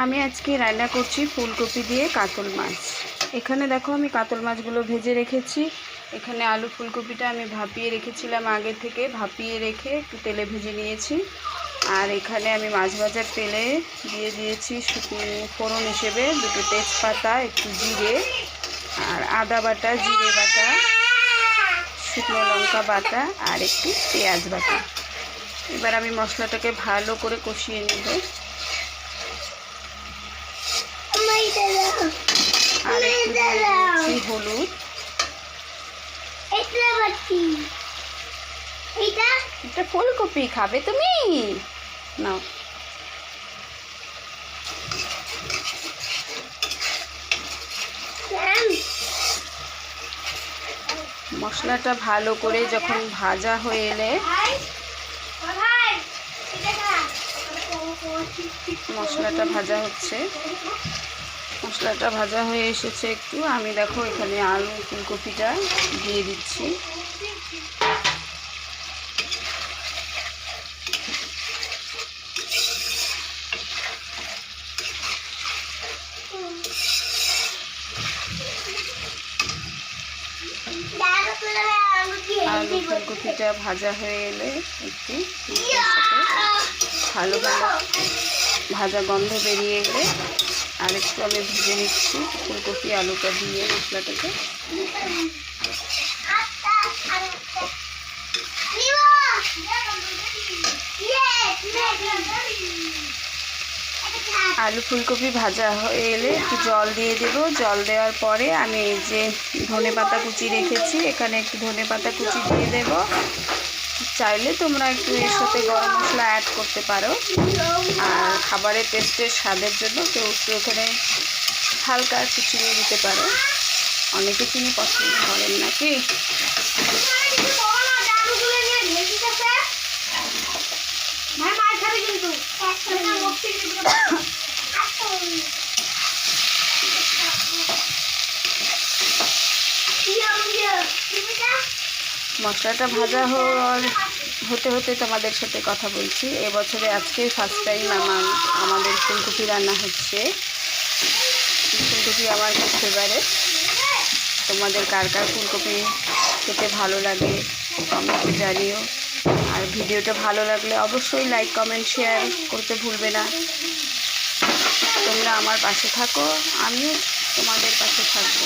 আমি আজকে রান্না করছি ফুলকপি দিয়ে কাতল মাছ। এখানে দেখো আমি কাতল মাছগুলো ভেজে রেখেছি। এখানে আলু ফুলকপিটা আমি ভাপিয়ে রেখেছিলাম আগে থেকে। ভাপিয়ে রেখে একটু তেলে ভেজে নিয়েছি। আর এখানে আমি মাছ ভাজার তেলে দিয়ে দিয়েছি ফোড়ন হিসেবে দুটো তেজপাতা, একটু জিরে আর আদা বাটা, জিরে বাটা, শুকনো লঙ্কা বাটা আর একটু পেঁয়াজ বাটা। এবার আমি মশলাটাকে ভালো করে কষিয়ে নেব। আর একটু দিয়ে দিয়েছি হলুদ এটা ফুলকপি খাবে তুমি? নাও। মশলাটা ভালো করে যখন ভাজা হয়ে এলে মশলাটা ভাজা হচ্ছে। মশলাটা ভাজা হয়ে এসেছে একটু। আমি দেখো এখানে আলু ফুলকপিটা দিয়ে দিচ্ছি। আলু ফুলকপিটা ভাজা হয়ে এলে একটু ভালো ভালো ভাজা গন্ধ বেরিয়ে এলে আর একটু আমি ভেজে নিচ্ছি ফুলকপি, আলুটা দিয়ে মশলাটাকে। আলু ফুলকপি ভাজা হয়ে এলে একটু জল দিয়ে দেব। জল দেওয়ার পরে আমি এই যে ধনে পাতা কুচি রেখেছি, এখানে একটু ধনে পাতা কুচি দিয়ে দেব। চাইলে তোমরা একটু এর সাথে গরম মশলা অ্যাড করতে পারো। আর খাবারের টেস্টের স্বাদের জন্য কেউ একটু এখানে হালকা একটু চিনি দিতে পারো। অনেকে চিনি পছন্দ করেন নাকি মশলাটা ভাজা হওয়ার হতে হতে তোমাদের সাথে কথা বলছি। এবছরে আজকে ফার্স্ট টাইম আমার আমাদের ফুলকপি রান্না হচ্ছে। ফুলকপি আমার খুব ফেভারেট তোমাদের কার কার ফুলকপি খেতে ভালো লাগে কমেন্টে জানিও। আর ভিডিওটা ভালো লাগলে অবশ্যই লাইক কমেন্ট শেয়ার করতে ভুলবে না। তোমরা আমার পাশে থাকো। আমিও তোমাদের পাশে থাকব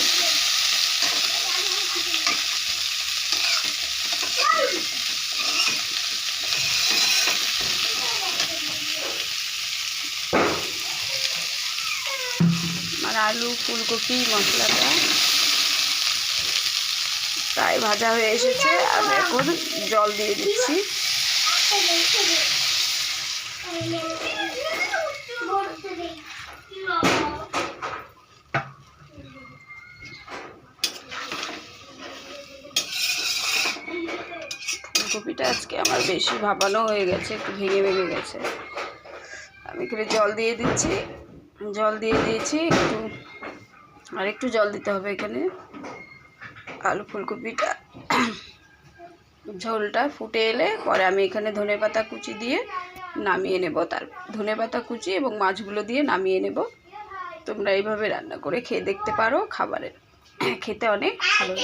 আর আলু, ফুলকপি, মশলাটা প্রায় ভাজা হয়ে এসেছে। আমি এখন জল দিয়ে দিচ্ছি। ফুলকপিটা আজকে আমার বেশি ভাপানো হয়ে গেছে, একটু ভেঙে ভেঙে গেছে। আমি এখানে জল দিয়ে দিচ্ছি। জল দিয়ে দিয়েছি, একটু, আর একটু জল দিতে হবে এখানে। আলু ফুলকপিটা, ঝোলটা ফুটে এলে পরে আমি এখানে ধনে পাতা কুচি দিয়ে নামিয়ে নেব তার ধনে পাতা কুচি এবং মাছগুলো দিয়ে নামিয়ে নেব। তোমরা এইভাবে রান্না করে খেয়ে দেখতে পারো খাবারের, খেতে অনেক ভালো